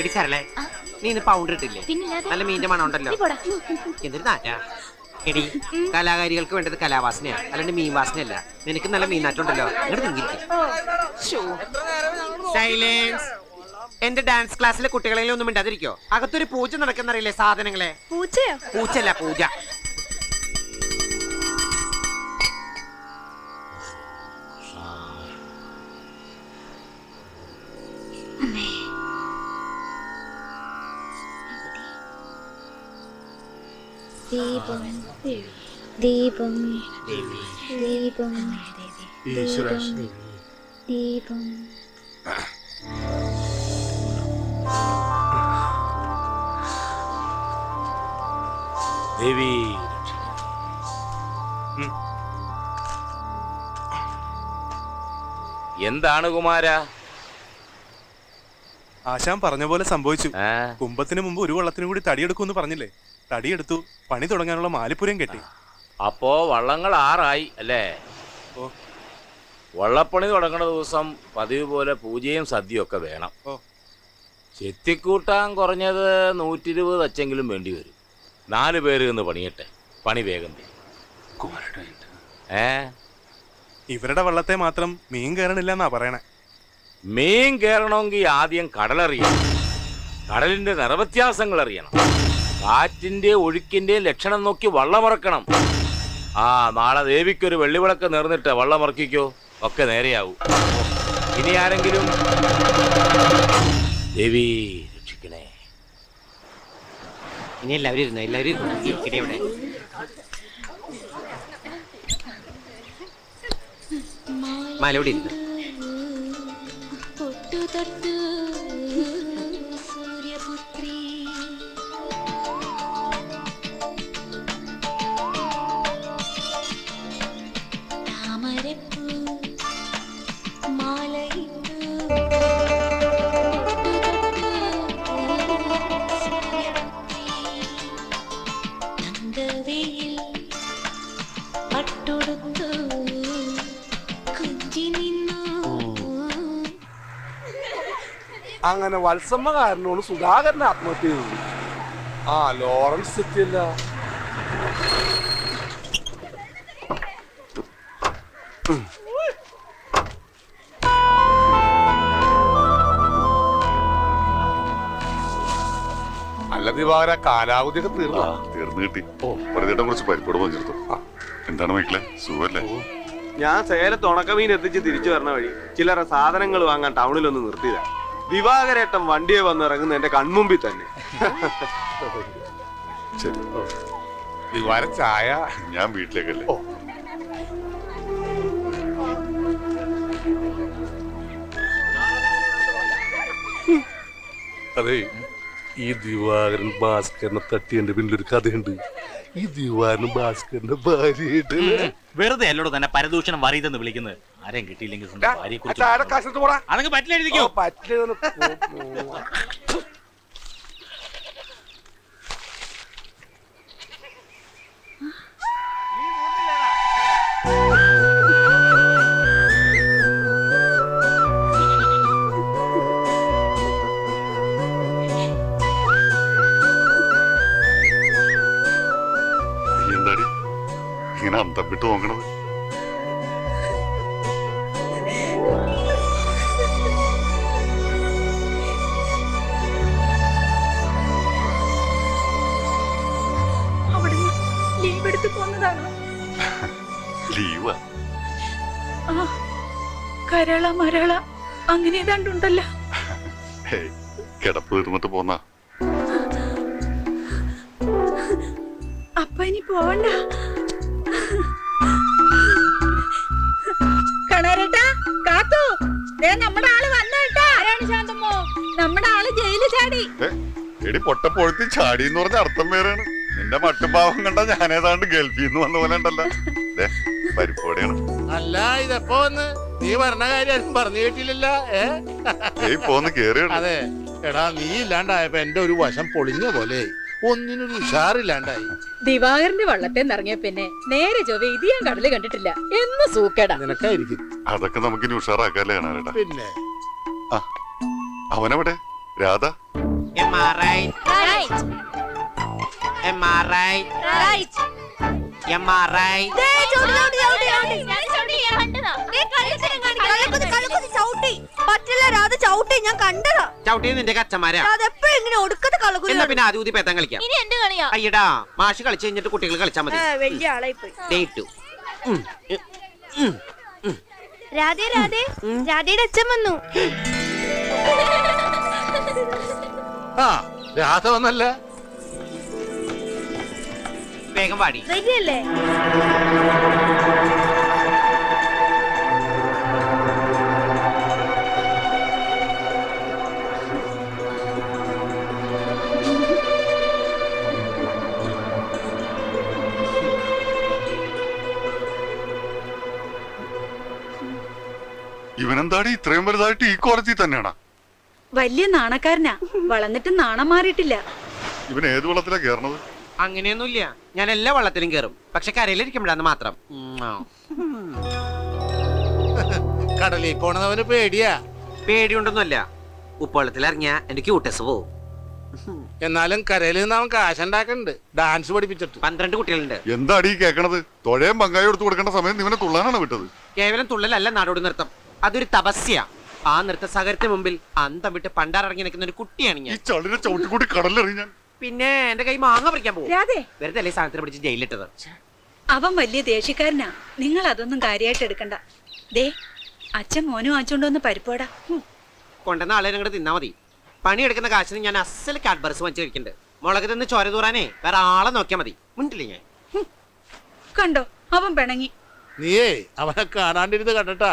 എടി സരളെ നീ ഇന്ന് പൗഡർ ഇട്ടില്ലേ? നല്ല മീന്റെ മണം ഉണ്ടല്ലോ. എന്തൊരു നാറ്റാ? എടി കലാകാരികൾക്ക് വേണ്ടത് കലാവാസനയാ. അല്ലാണ്ട് മീൻ വാസനയല്ല. നിനക്ക് നല്ല മീൻ നാറ്റുണ്ടല്ലോ ഇങ്ങോട്ട് സൈലൻസ്. എന്റെ ഡാൻസ് ക്ലാസ്സിലെ കുട്ടികളെങ്കിലും ഒന്നും മിണ്ടാതിരിക്കോ? അകത്തൊരു പൂജ നടക്കുന്നറിയില്ലേ സാധനങ്ങളെ? പൂച്ചയോ? പൂച്ചല്ല പൂജ. ദീപം. ദീപം. ദീപം. ദീപം. ദേവി. എന്താണ് കുമാര? ആശാൻ പറഞ്ഞ പോലെ സംഭവിച്ചു. ആ, കുംഭത്തിന് മുമ്പ് ഒരു വള്ളത്തിനും കൂടി തടിയെടുക്കുമെന്ന് പറഞ്ഞില്ലേ? തടിയെടുത്തു പണി തുടങ്ങാനുള്ള മാലിപ്പുരം കെട്ടി. അപ്പോ വള്ളങ്ങൾ ആറായി അല്ലേ? ഓ. വള്ളപ്പണി തുടങ്ങുന്ന ദിവസം പതിവ് പോലെ പൂജയും സദ്യയും ഒക്കെ വേണം. ഓ. ചെത്തിക്കൂട്ടാൻ കുറഞ്ഞത് നൂറ്റി ഇരുപത് അച്ചെങ്കിലും വേണ്ടി വരും. നാല് പേര് ഇന്ന് പണിയട്ടെ. പണി വേഗം തീരും. ഏ? ഇവരുടെ വള്ളത്തെ മാത്രം മീൻ കയറണില്ല എന്നാ പറയണേ. മീൻ കയറണമെങ്കിൽ ആദ്യം കടലറിയണം. കടലിന്റെ നിറവ്യത്യാസങ്ങൾ അറിയണം. കാറ്റിന്റെ ഒഴുക്കിന്റെ ലക്ഷണം നോക്കി വള്ളമറക്കണം ആ നാളെ ദേവിക്കൊരു വെള്ളിവിളക്ക് നേർന്നിട്ട് വള്ളമറക്കിക്കോ ഒക്കെ നേരെയാവും. ഇനി ആരെങ്കിലും? ദേവി രക്ഷിക്കണേ. ഇനി എല്ലാവരും ഇരുന്നു? എല്ലാവരും മാലോടി ഇവിടെ മലയോടി ഇരുന്നു? തൊട്ടു അങ്ങനെ വത്സമ്മ കാരനോട് സുധാകരൻ ആത്മഹത്യ ചെയ്തു. ആ ലോറൻസ് എത്തിയല്ല അല്ല ദിവാകര കാലാവധിയൊക്കെ തീർന്നു? ആ തീർന്നു കിട്ടി. വെറുതെ കുറച്ച് പരിപ്പോട് എന്താണ് മക്കളെ? സുഖല്ലേ? ഞാൻ സേലത്ത് ഉണക്കമീൻ എത്തിച്ച് തിരിച്ചു വരണ വഴി ചിലരെ സാധനങ്ങൾ വാങ്ങാൻ ടൗണിലൊന്ന് നിർത്തിയതാ. ദിവാകരേട്ടൻ വണ്ടിയെ വന്ന് ഇറങ്ങുന്ന എന്റെ കൺമുമ്പിൽ തന്നെ. ശരി. ദിവാര ചായ. ഞാൻ വീട്ടിലേക്കല്ലേ? അതെ ഈ ദിവാകരൻ ഭാസ്കരനെ തട്ടിയതിന്റെ പിന്നിലൊരു കഥയുണ്ട്. ഈ ദിവാകരൻ ഭാസ്കരന്റെ ഭാര്യയായിട്ട് വെറുതെ അല്ലോട് തന്നെ പരദൂഷണം വറിയതെന്ന് വിളിക്കുന്നത്. ആരെയും കിട്ടിയില്ലെങ്കിൽ സ്വന്തം അതങ്ങ് പറ്റില്ല എഴുതിക്കോ. പറ്റില്ലെന്ന് അന്തപ്പിട്ട് നോക്കണത്. ലീവ്. കരള മരള അങ്ങനെ ഏതാണ്ടുണ്ടല്ലോ കിടപ്പ് തീർന്നിട്ട് പോന്നാ. അപ്പ ഇനി പോവണ്ട. നമ്മുടെ ആൾ വന്നേട്ടാ ശാന്തമ്മോ? നമ്മുടെ ആൾ ജയിലിൽ ചാടി. എടി പൊട്ടപ്പൊഴുത്തി ചാടി എന്ന് പറഞ്ഞ അർത്ഥം വേറെയാണ്. നിന്റെ മട്ടുഭാവം കണ്ട ഞാൻ ഏതാണ്ട് ഗൾഫിൽ നിന്ന് വന്ന പോലെ ഉണ്ടല്ലോ. ദേ, പരിപ്പോടെയാണ് അല്ല ഇതെപ്പോ വന്ന്? നീ പറഞ്ഞ കാര്യം പറഞ്ഞു കേട്ടില്ലല്ലോ ഏ? പോന്ന് കേറിയാണ് അതെ. എടാ നീ ഇല്ലാണ്ടായപ്പോ എന്റെ ഒരു വശം പൊളിഞ്ഞ പോലെ. ഒന്നിനൊരു ഉഷാറില്ലാണ്ടായി ദിവാകരന്റെ വള്ളത്തെ നിറങ്ങിയ പിന്നെ നേരെ ചൊവ്വ ഇത് ഞാൻ കടൽ കണ്ടിട്ടില്ല എന്ന് സൂക്കേടാ നിനക്കായിരിക്കും അതൊക്കെ നമുക്ക് ഇനി ഉഷാറാക്കാല്ലേ കാണാനേട്ടാ പിന്നെ അവനവിടെ Radha Am I right? Right. Am I right? Right. Am I right? ദേ, ചവിട്ടി, ചവിട്ടി, ചവിട്ടി, ചവിട്ടി. ഞാൻ ചവിട്ടി, ഞാൻ കണ്ടതാ. ദേ, കണ്ടിട്ട്. കള്ളക്കുത്തി, ചവിട്ടി. പറ്റില്ല രാധ ചവിട്ടി ഞാൻ കണ്ടതാ. ചവിട്ടിയത് നിന്റെ കച്ചന്മാരാ? അതെപ്പോഴും ഇങ്ങനെ ഒടുക്കത്തെ കളകുത്തി എന്നാ പിന്നെ ആദ്യം ഊതി പേത്തം കളിക്കാം? ഇനി എന്റെ കളിയാ? അയ്യടാ മാഷ് കളിച്ചു കഴിഞ്ഞിട്ട് കുട്ടികൾ കളിച്ചാൽ മതി. വലിയ ആളായി പോയി. ഉം. രാധേ രാധേ. രാധയുടെ അച്ഛൻ വന്നു. ആ രാധ വന്നല്ല? വേഗം പാടി റെഡിയല്ലേ ഇവനെന്താടി? ഇത്രയും വലുതായിട്ട് ഈ കോലത്തിൽ തന്നെയാണ്? വലിയ നാണക്കാരനാ. വളർന്നിട്ട് നാണം മാറിയിട്ടില്ല. ഇവൻ ഏത് വെള്ളത്തിലാ കേറണത്? അങ്ങനെയൊന്നുമില്ല. ഞാൻ എല്ലാ വള്ളത്തിലും കയറും പക്ഷെ കരയിലിരിക്കുമ്പോഴാന്ന് മാത്രം. കടലിൽ പോണതവന് പേടിയാ. പേടിയുണ്ടൊന്നുമല്ല. ഉപ്പവെള്ളത്തിൽ ഇറങ്ങിയ എന്റെ ക്യൂട്ടസ് പോവും. എന്നാലും കരയിൽ നിന്ന് അവൻ കാശുണ്ടാക്കണ്ട് ഡാൻസ് പഠിപ്പിച്ചിട്ട്. പന്ത്രണ്ട് കുട്ടികളുണ്ട്. എന്താടി ഈ കേക്കണത്? തൊഴയും പങ്കായി എടുത്തു കൊടുക്കേണ്ട സമയം ഇവനെ തുള്ളാനാണ് വിട്ടത്. കേവലം തുള്ളലല്ല നാടോടി നൃത്തം. അതൊരു തപസ്യ. ആ നൃത്ത സാഗരത്തിന് മുമ്പിൽ അന്തം വിട്ട് പണ്ടാറിറങ്ങി നിൽക്കുന്ന ഒരു കുട്ടിയാണ് ഈ ഞാൻ ചളിനെ ചവിട്ടിക്കൂട്ടി കടലിലെറിഞ്ഞ ഞാൻ. പിന്നെ എന്റെ കൈ മാങ്ങ പറിക്കാൻ പോകും രാധേ. വെറുതെ അല്ലേ സാധനത്തിന് പിടിച്ച് ജയിലിട്ടത് അവൻ വലിയ ദേഷ്യക്കാരനാ. നിങ്ങൾ അതൊന്നും കാര്യമായിട്ട് എടുക്കണ്ട. ദേ അച്ഛൻ മോനും വാങ്ങിച്ചോണ്ടോന്ന് പരിപ്പോടാ കൊണ്ടുവന്ന ആളെ ഞങ്ങൾ തിന്നാ മതി. പണിയെടുക്കുന്ന കാശിന് ഞാൻ അസൽ കാഡ്ബർസ് വാങ്ങിച്ചു കഴിക്കണ്ട്. മുളക് തിന്ന് ചോര തൂറാനേ വേറെ ആളെ നോക്കിയാൽ മതി. മുണ്ടില്ലേ ഞാൻ? കണ്ടോ അവൻ പിണങ്ങി. നീയേ അവനെ കാണാണ്ടിരുന്ന് കണ്ടിട്ടാ.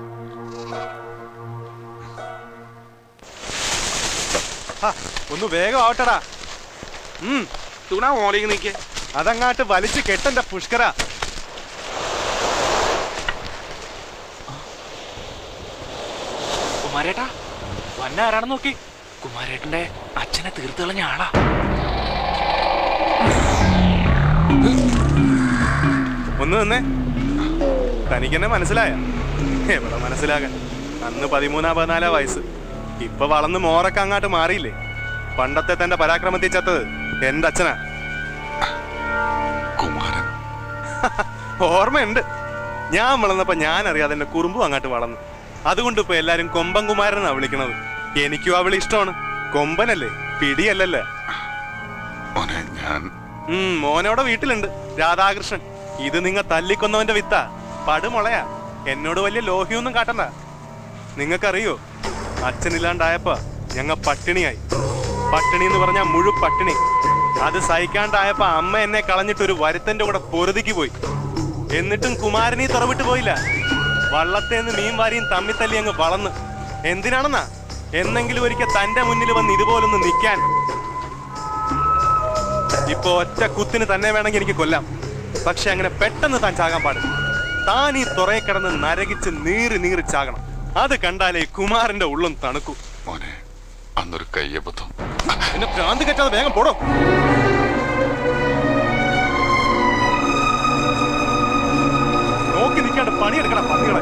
ഒന്ന് വേഗം ആവട്ടടാ. തുണാ ഓലയിൽ നിൽക്കേ അതങ്ങാട്ട് വലിച്ചു കെട്ടണ്ട പുഷ്കര. കുമാരേട്ടാ വന്ന ആരാണെന്ന് നോക്കി. കുമാരേട്ടന്റെ അച്ഛനെ തീർത്തുകളഞ്ഞ ആളാ. ഒന്ന് തന്നെ തനിക്കെന്നെ മനസ്സിലായ. എവിടെ മനസ്സിലാകാൻ? അന്ന് പതിമൂന്നാ പതിനാലാ വയസ്സ്. ഇപ്പൊ വളർന്ന് മോറൊക്കെ അങ്ങാട്ട് മാറിയില്ലേ? പണ്ടത്തെ തന്റെ പരാക്രമത്തിൽ ചത്തത് എന്റെ അച്ഛനാ. കുമാരൻ. ഓർമ്മയുണ്ട്. ഞാൻ വളർന്നപ്പോ ഞാൻ അറിയാതെ എന്റെ കുറുമ്പും അങ്ങോട്ട് വളർന്നു. അതുകൊണ്ട് ഇപ്പൊ എല്ലാരും കൊമ്പൻ കുമാരനാ വിളിക്കണത്. എനിക്കും അവളെ ഇഷ്ടമാണ്. കൊമ്പനല്ലേ? പിടിയല്ലല്ലേ? ഞാൻ ഉം മോനോടെ വീട്ടിലുണ്ട്. രാധാകൃഷ്ണൻ. ഇത് നിങ്ങ തല്ലിക്കൊന്നവന്റെ വിത്താ. പടുമുളയാ. എന്നോട് വലിയ ലോഹിയൊന്നും കാട്ടണ്ട. നിങ്ങൾക്കറിയോ അച്ഛനില്ലാണ്ടായപ്പോ ഞങ്ങ പട്ടിണിയായി. പട്ടിണി എന്ന് പറഞ്ഞാൽ മുഴു പട്ടിണി. അത് സഹിക്കാണ്ടായപ്പോ അമ്മ എന്നെ കളഞ്ഞിട്ട് ഒരു വരുത്തന്റെ കൂടെ പൊറുതിക്ക് പോയി. എന്നിട്ടും കുമാരനീ തുറവിട്ട് പോയില്ല. വള്ളത്തേന്ന് മീൻ വാരിയും തമ്മി തല്ലി അങ്ങ് വളർന്ന്. എന്തിനാണെന്നാ? എന്നെങ്കിലും ഒരിക്കൽ തന്റെ മുന്നിൽ വന്ന് ഇതുപോലൊന്ന് നിൽക്കാൻ ഇപ്പൊ ഒറ്റ കുത്തിന് തന്നെ വേണമെങ്കിൽ എനിക്ക് കൊല്ലാം. പക്ഷെ അങ്ങനെ പെട്ടെന്ന് താൻ ചാകാൻ പാടില്ല. താൻ ഈ തുറയെ കിടന്ന് നരകിച്ച് നീറി നീറി ചാകണം. അത് കണ്ടാലേ കുമാരന്റെ ഉള്ളും തണുക്കൂ. മോനെ അന്നൊരു കയ്യബദ്ധം. എന്നെ ഭ്രാന്ത് കെട്ടാതെ വേഗം പോടോ. നോക്കി നിൽക്കാണ്ട് പണിയെടുക്കണം പന്നികളെ.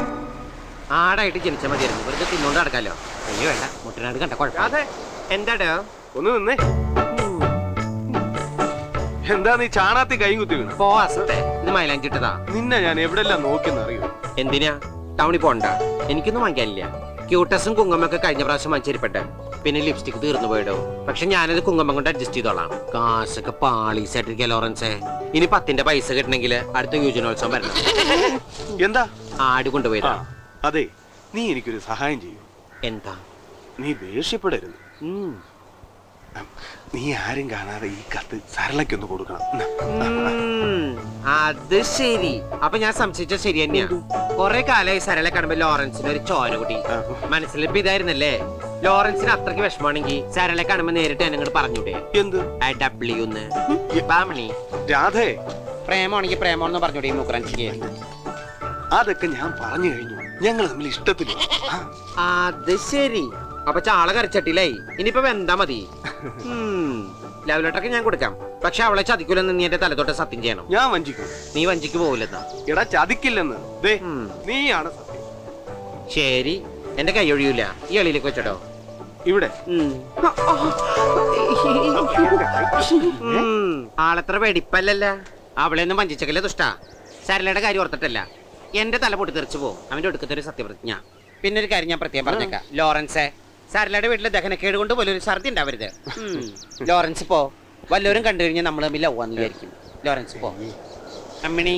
ആടായിട്ട് ജനിച്ച മതിയായിരുന്നു. വെറുതെ തിന്നോണ്ട് നടക്കാലോ. അയ്യോ വേണ്ട. മുട്ടനാട് കണ്ട കുഴപ്പം എന്താടോ? ഒന്ന് നിന്നേ. എന്താ നീ ചാണാത്തി കൈ കുത്തി വീണ പോ അസത്തെ. ഇത് മൈലാഞ്ചിട്ടതാ. നിന്നെ ഞാൻ എവിടെല്ലാം നോക്കിയെന്നറിയോ എന്തിനാ? ടൗണിൽ പോണ്ട എനിക്കൊന്നും വാങ്ങിക്കാനില്ല. ക്യൂട്ടസും കുങ്കുമൊക്കെ കഴിഞ്ഞ പ്രാവശ്യം വാങ്ങിച്ചിരിപ്പട്ടെ പിന്നെ ലിപ്സ്റ്റിക് തീർന്നു പോയിടോ. പക്ഷെ ഞാനത് കുങ്കുമം കൊണ്ട് അഡ്ജസ്റ്റ് ചെയ്തോളാം. കാശൊക്കെ പാളീസായിട്ടിരിക്കുക ലോറൻസേ. ഇനി പത്തിന്റെ പൈസ കിട്ടണമെങ്കിൽ അടുത്ത യുജനോത്സവം വരണം. എന്താ? ആട് കൊണ്ടുപോയതാ. അതെ. നീ എനിക്കൊരു സഹായം ചെയ്യൂ. എന്താ? നീ ദേഷ്യപ്പെടരുത്. നീ ആരും കാണാതെ ഈ കത്ത് സരളയ്ക്കൊന്ന് കൊടുക്കണം. അത് ശരി. അപ്പൊ ഞാൻ സംശയിച്ച ശരി തന്നെയാ. കൊറേ കാലമായി സരളെ കാണുമ്പോ ലോറൻസിന് ഒരു ചോര കൂടി. മനസ്സിലിപ്പോ ഇതായിരുന്നല്ലേ? ലോറൻസിന് അത്രയ്ക്ക് വിഷമാണെങ്കിൽ സരളെ കാണുമ്പോ നേരിട്ട് എന്നോട് പറഞ്ഞൂടെ. എന്ത്? I W Radhe. പ്രേമാണെങ്കിൽ പ്രേമോന്ന് പറഞ്ഞൂടെ ഈ മുക്രാൻസിക്ക് അതൊക്കെ ഞാൻ പറഞ്ഞു കഴിഞ്ഞു. ഞങ്ങൾ തമ്മിൽ ഇഷ്ടത്തില്ല അത് ശരി. അപ്പൊ ചാള കരച്ചട്ടില്ലേ? ഇനിയിപ്പോ വെന്താ മതി. ലവ് ലെറ്ററൊക്കെ ഞാൻ കൊടുക്കാം. പക്ഷെ അവളെ ചതിക്കൂലെന്ന് നീ എന്റെ തലത്തോട്ട് സത്യം ചെയ്യണം. ഞാൻ വഞ്ചിക്കും. നീ വഞ്ചിക്ക് പോവില്ലെന്നാ? എടാ ചതിക്കില്ലെന്ന്. ദേ നീയാണ് സത്യം. ശരി. എന്റെ കൈ ഒഴിയൂല. ഈ അളിയിലേക്ക് വെച്ചോ ഇവിടെ. ആളെത്ര വെടിപ്പല്ലല്ല. അവളെ ഒന്നും വഞ്ചിച്ചക്കല്ലേ ദുഷ്ട? സരളയുടെ കാര്യം ഓർത്തിട്ടല്ല. എന്റെ തല പൊട്ടി തെറിച്ചു പോകും അവന്റെ ഒടുക്കത്തെ ഒരു സത്യപ്രതിജ്ഞ. പിന്നെ ഒരു കാര്യം ഞാൻ പ്രത്യേകം പറഞ്ഞേക്കാം. ലോറൻസേ സരളയുടെ വീട്ടിലെ ദഹനക്കേട് കൊണ്ട് വലിയൊരു ഛർദി ഉണ്ടാവരുത്. ലോറൻസ് പോ. വല്ലവരും കണ്ടു കഴിഞ്ഞാൽ നമ്മൾ തമ്മിൽ ലവാന്ന് വിചാരിക്കും. ലോറൻസ് പോ. അമ്മിണി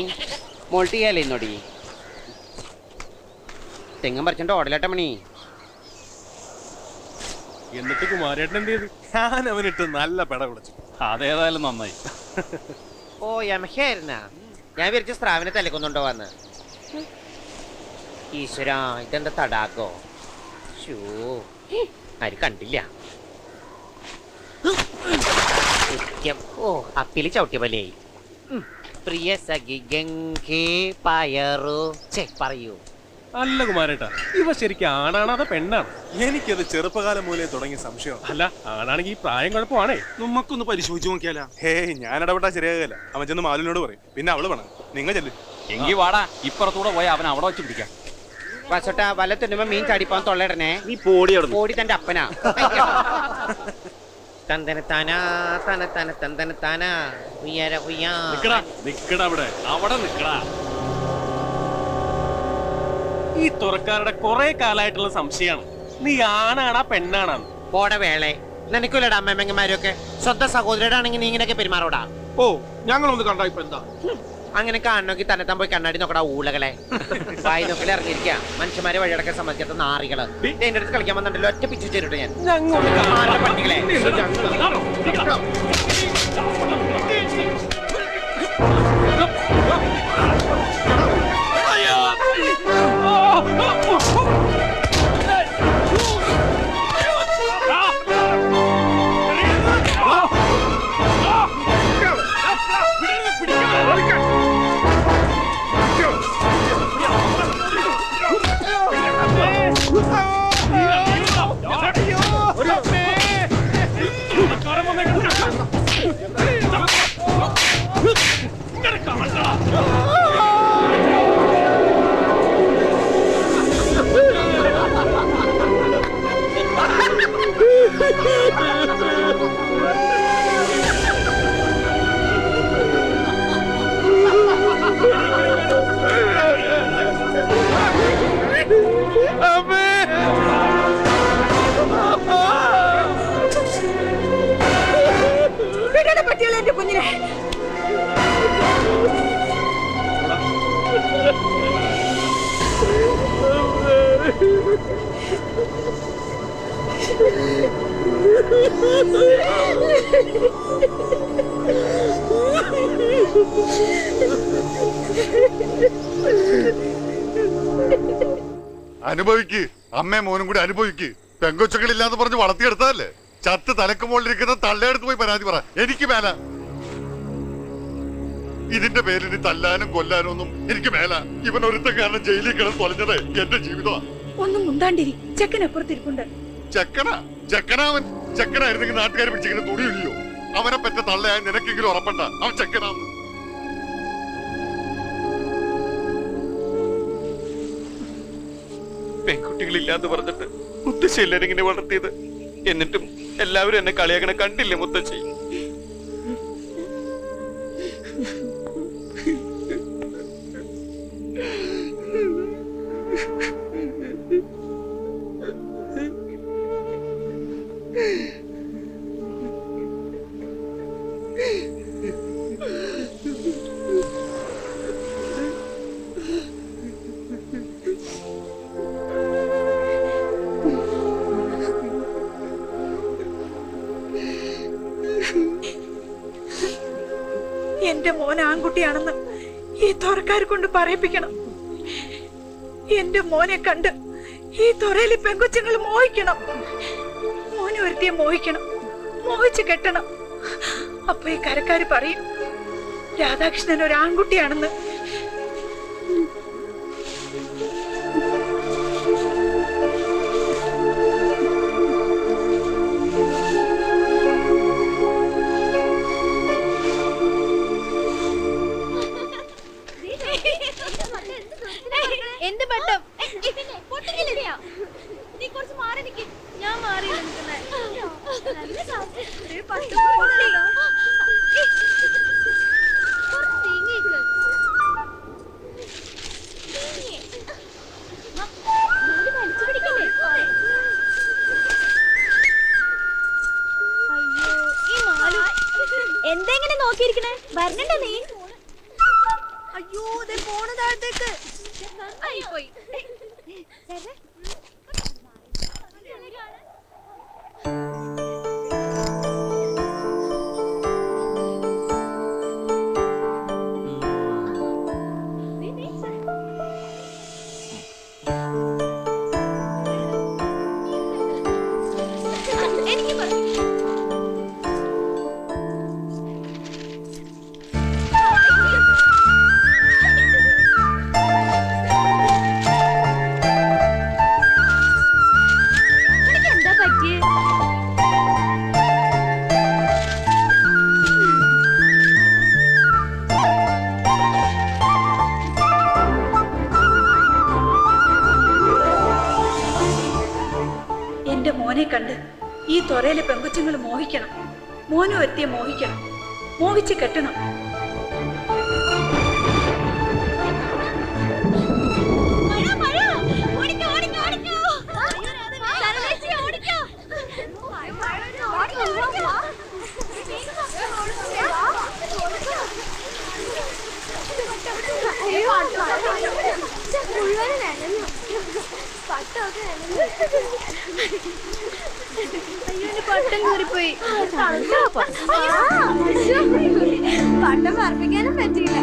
മോൾട്ട് ചെയ്യാലേ ഇന്നോടി. തെങ്ങും പറിച്ചിട്ട് ഓടലട്ടമ്മണി എന്നിട്ട് കുമാരേട്ടൻ എന്ത് ചെയ്തു? ഞാൻ അവനിട്ട് നല്ല പെട വിളിച്ചു അതേതായാലും നന്നായി. ഓ യമഹയായിരുന്ന ഞാൻ വിരിച്ച സ്രാവിനെ തലക്കൊന്നുണ്ടോ വന്ന് ഈശ്വരാ ഇതെന്താ തടാക്കോ ഷൂ ആരും കണ്ടില്ല. ഓ അപ്പിൽ ചവിട്ടിയ പോലെയായി. പ്രിയ സഖി ഗംഗേ പയറു. ചേ പറയൂ. അല്ല കുമാരേട്ടാ ഇവ ശരിക്കും ആണാണോ അതോ പെണ്ണാണ്? എനിക്കത് ചെറുപ്പകാലം മൂലേ തുടങ്ങിയ സംശയം. അല്ല ആണാണെങ്കിൽ ഈ പ്രായം കുഴപ്പമാണേ. നമുക്കൊന്ന് പരിശോധിച്ച് നോക്കിയാലോ? ഹേ ഞാൻ ഇടപെട്ടാ ശരിയാകില്ല. അവൻ ചെന്ന് മാലിനോട് പറയും. പിന്നെ അവൾ വേണം. നിങ്ങൾ ചെല്ലു. എങ്കി വാടാ. ഇപ്പുറത്തൂടെ പോയി അവൻ അവിടെ വെച്ച് പിടിക്കാം. വസോട്ടാ വല്ല തിന്നുമ്പോ മീൻ ചാടിപ്പാൻ തൊള്ളയിടണേ. നീ പോടി അവിടെ ഓടി തന്റെ അപ്പനാ. തന്തന താനാ തന തന തന്തന താനാ. ഉയര ഉയ്യാ. നിക്കടാ അവിടെ. അവിടെ നിക്കടാ. ഈ തുറക്കാരുടെ കുറെ കാലായിട്ടുള്ള സംശയമാണ്. നീ ആണാണാ പെണ്ണാണാന്ന് പോടെ വേളെ. നിനക്കില്ലടാ അമ്മമ്മമാരൊക്കെ. സ്വന്തം സഹോദരടാണെങ്കിൽ നീ ഇങ്ങനെയൊക്കെ പെരുമാറോടാ. ഓ ഞങ്ങളൊന്ന് കണ്ടാ ഇപ്പൊ എന്താ? അങ്ങനെ കാണണമെങ്കിൽ തന്നെ താൻ പോയി കണ്ണാടി നോക്കടാ ഊളകളെ. വായി നോക്കി ഇറങ്ങിയിരിക്കുക മനുഷ്യന്മാരെ വഴിയടക്കാൻ സമ്മതിക്കാത്ത നാറികൾ. എന്റെ അടുത്ത് കളിക്കാൻ വന്നിട്ടല്ലോ ഒറ്റ പിച്ചു ചേരിട്ട് ഞാൻ. പട്ടികളെ. വിടണ അനുഭവിക്ക്. അമ്മയും മോനും കൂടി അനുഭവിക്ക്. പെങ്കൊച്ചുകളില്ലാന്ന് പറഞ്ഞ് വളർത്തിയെടുത്തതല്ലേ? ചത്ത് തലക്ക് മുകളിലിരിക്കുന്ന തള്ളയെടുത്ത് പോയി പരാതി പറ. എനിക്ക് മേല. ഇതിന്റെ പേരിൽ തല്ലാനും കൊല്ലാനും ഒന്നും എനിക്ക് മേല. ഇവൻ ഒരുത്ത കാരണം ജയിലിൽ കിടന്ന് തൊലഞ്ഞത് എന്റെ ജീവിതമാണ് ഒന്നും മുണ്ടാണ്ടിരി. ചെക്കനപ്പുറത്തിരിപ്പുണ്ട് ചെക്കനാ? ചെക്കനാവൻ ചെക്കനായിരുന്നെങ്കിൽ നാട്ടുകാർ പിടിച്ചിങ്ങനെ തുണിയില്ലയോ അവനെ പറ്റ തള്ളയായ നിനക്കെങ്കിലും ഉറപ്പണ്ട? അവൻ ചെക്കനാന്ന് പെൺകുട്ടികളില്ലാന്ന് പറഞ്ഞിട്ട് മുത്തശ്ശി എല്ലാരും ഇങ്ങനെ വളർത്തിയത്? എന്നിട്ടും എല്ലാവരും എന്നെ കളിയാക്കണ കണ്ടില്ലേ മുത്തശ്ശി? ആൺകുട്ടിയാണെന്ന് ഈ തുറക്കാരെ കൊണ്ട് പറയിപ്പിക്കണം. എന്റെ മോനെ കണ്ട് ഈ തുറയിലെ പെങ്കൊച്ചുങ്ങൾ മോഹിക്കണം. മോനെ ഒരുത്തിയെ മോഹിക്കണം. മോഹിച്ച് കെട്ടണം. അപ്പൊ ഈ കരക്കാര് പറയും രാധാകൃഷ്ണൻ ഒരു ആൺകുട്ടിയാണെന്ന് കണ്ട് ഈ തൊരയിലെ പെങ്കുച്ചുങ്ങൾ മോഹിക്കണം. മോനു ഒരുത്തിയെ മോഹിക്കണം. മോഹിച്ച് കെട്ടണം. മഴ കീറിപ്പോയി. പട്ടം പറപ്പിക്കാനും പറ്റിയില്ല.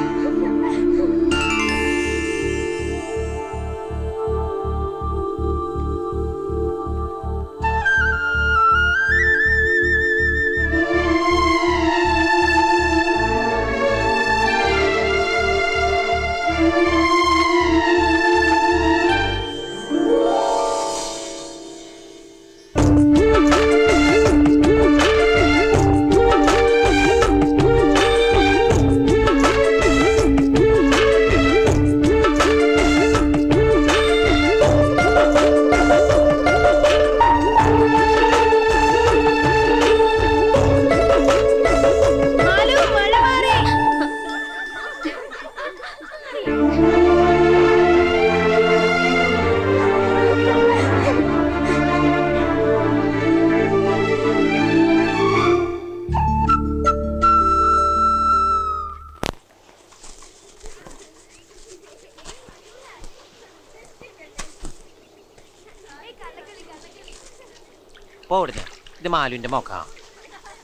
മാലുവിന്റെ മുഖ.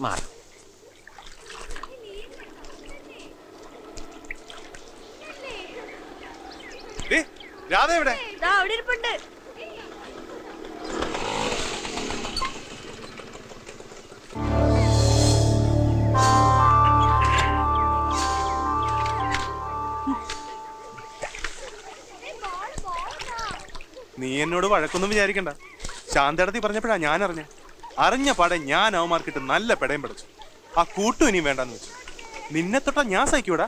മാറും. രാധ എവിടെ? ദാ അവിടെ ഇരിപ്പുണ്ട്. നീ എന്നോട് വഴക്കൊന്നും വിചാരിക്കണ്ട. ശാന്തടത്തി പറഞ്ഞപ്പോഴാ ഞാൻ അറിഞ്ഞ അറിഞ്ഞ പടം ഞാൻ അവന്മാർക്കിട്ട് നല്ല പെടയും പഠിച്ചു ആ കൂട്ടും ഇനിയും വേണ്ടെന്ന് വെച്ചു. നിന്നെ തൊട്ടാ ഞാൻ സഹിക്കൂടാ.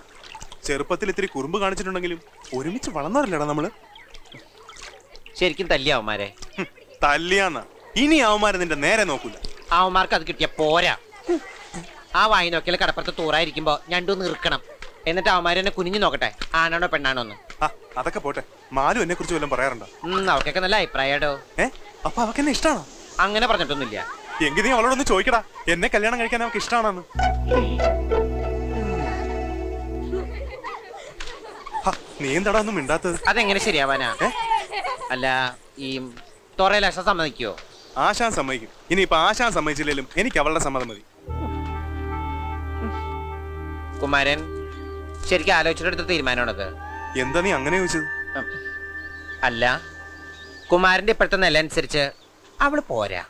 ചെറുപ്പത്തിൽ ഇത്തിരി കുറുമ്പ് കാണിച്ചിട്ടുണ്ടെങ്കിലും ഒരുമിച്ച് വളർന്നവരല്ലേടാ നമ്മൾ? ശരിക്കും തല്ലി അവന്മാരെ. ഹും, ഇനി അവന്മാരെ നിന്റെ നേരെ നോക്കൂല. അവന്മാർക്ക് അത് കിട്ടിയ പോരാ. ആ വായി നോക്കിയാൽ കടപ്പുറത്ത് തൂറായിരിക്കുമ്പോ ഞണ്ടു നിർക്കണം എന്നിട്ട് അവന്മാർ എന്നെ കുനിഞ്ഞു നോക്കട്ടെ ആണാണോ പെണ്ണാണോ എന്ന്. ആ അതൊക്കെ പോട്ടെ. മാലു എന്നെ കുറിച്ച് വല്ലതും പറയാറുണ്ടോ? അവക്കൊക്കെ അവർക്കൊക്കെ നല്ല അഭിപ്രായടോ. ഏ അപ്പൊ അവക്കെന്നെ ഇഷ്ടമാണോ അങ്ങനെ പറഞ്ഞിട്ടൊന്നുമില്ല. എങ്കിൽ നീ അവളോടൊന്ന് ചോദിക്കടാ. എന്നെ കല്യാണം കഴിക്കാൻ അവൾക്ക് ഇഷ്ടമാണെന്ന് നീ എന്താടാ ഒന്നും മിണ്ടാത്തത്? അതെങ്ങനെ ശരിയാവാനാ? അല്ല ഈ തൊറയിലാശ സമ്മതിക്കോ ആശാൻ സമ്മതിക്കും. ഇനി ഇപ്പൊ ആശാൻ സമ്മതിച്ചില്ലെങ്കിലും എനിക്ക് അവളുടെ സമ്മതം മതി. കുമാരൻ ശരിക്കും ആലോചിച്ചിട്ടെടുത്ത തീരുമാനമാണത്. എന്താ നീ അങ്ങനെ ചോദിച്ചത്? അല്ല കുമാരന്റെ ഇപ്പോഴത്തെ നില അനുസരിച്ച് അവൾ പോരാ.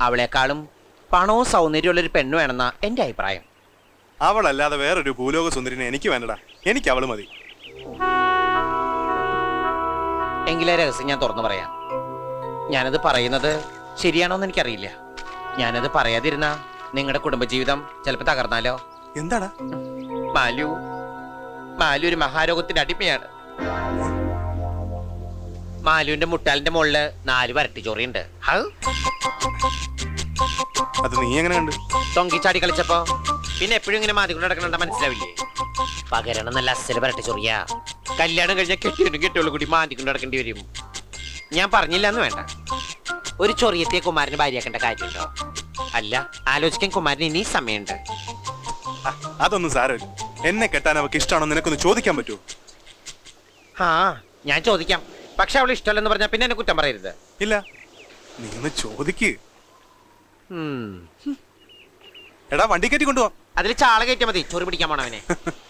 അവളെക്കാളും പണവും സൗന്ദര്യമുള്ള ഒരു പെണ്ണ് വേണമെന്നാ എന്റെ അഭിപ്രായം. അവളല്ലാതെ വേറൊരു ഭൂലോക സുന്ദരിനെ എനിക്ക് വേണ്ടടാ. എനിക്ക് അവൾ മതി. എങ്കിലേ രഹസ്യം ഞാൻ തുറന്നു പറയാം. ഞാനത് പറയുന്നത് ശരിയാണോന്ന് എനിക്കറിയില്ല. ഞാനത് പറയാതിരുന്ന നിങ്ങളുടെ കുടുംബജീവിതം ചിലപ്പോൾ തകർന്നാലോ? എന്താടാ? മാലു മാലു ഒരു മഹാരോഗത്തിന്റെ അടിമയാണ്. മാലുവിന്റെ മുട്ടാലിന്റെ മുകളിൽ നാല് വരട്ടി ചോറിയുണ്ട് അത് നീ എങ്ങനെ കണ്ടു? കണ്ട് തൊങ്കിച്ചാടി കളിച്ചപ്പോ പിന്നെ എപ്പോഴും ഇങ്ങനെ മാതിരി നടക്കണ മനസ്സിലാവില്ലേ? പകരണം നല്ല അസൽ വരട്ടി ചൊറിയ കല്യാണം കഴിഞ്ഞ കെട്ടിയും കെട്ടിയോളും കൂടി മാതിക്കൊണ്ട് നടക്കേണ്ടി വരും. ഞാൻ പറഞ്ഞില്ല എന്ന് വേണ്ട. ഒരു ചൊറിയത്തെ കുമാരന് ഭാര്യയാക്കേണ്ട കാര്യമുണ്ടോ? അല്ല ആലോചിക്കാൻ കുമാരന് ഇനി സമയമുണ്ട്. അതൊന്നും സാരമില്ല. എന്നെ കെട്ടാൻ അവർക്ക് ഇഷ്ടമാണോ നിനക്കൊന്ന് ചോദിക്കാൻ പറ്റുമോ ആ ഞാൻ ചോദിക്കാം. പക്ഷെ അവൾ ഇഷ്ടമല്ലെന്ന് പറഞ്ഞാൽ പിന്നെ എന്നെ കുറ്റം പറയരുത്. ഇല്ല. നീ ഒന്ന് ചോദിക്ക്. എടാ വണ്ടി കയറ്റി കൊണ്ടുപോവാം അതിൽ ചാള കയറ്റിയാൽ മതി. ചൊറി പിടിക്കാൻ പോണവനെ.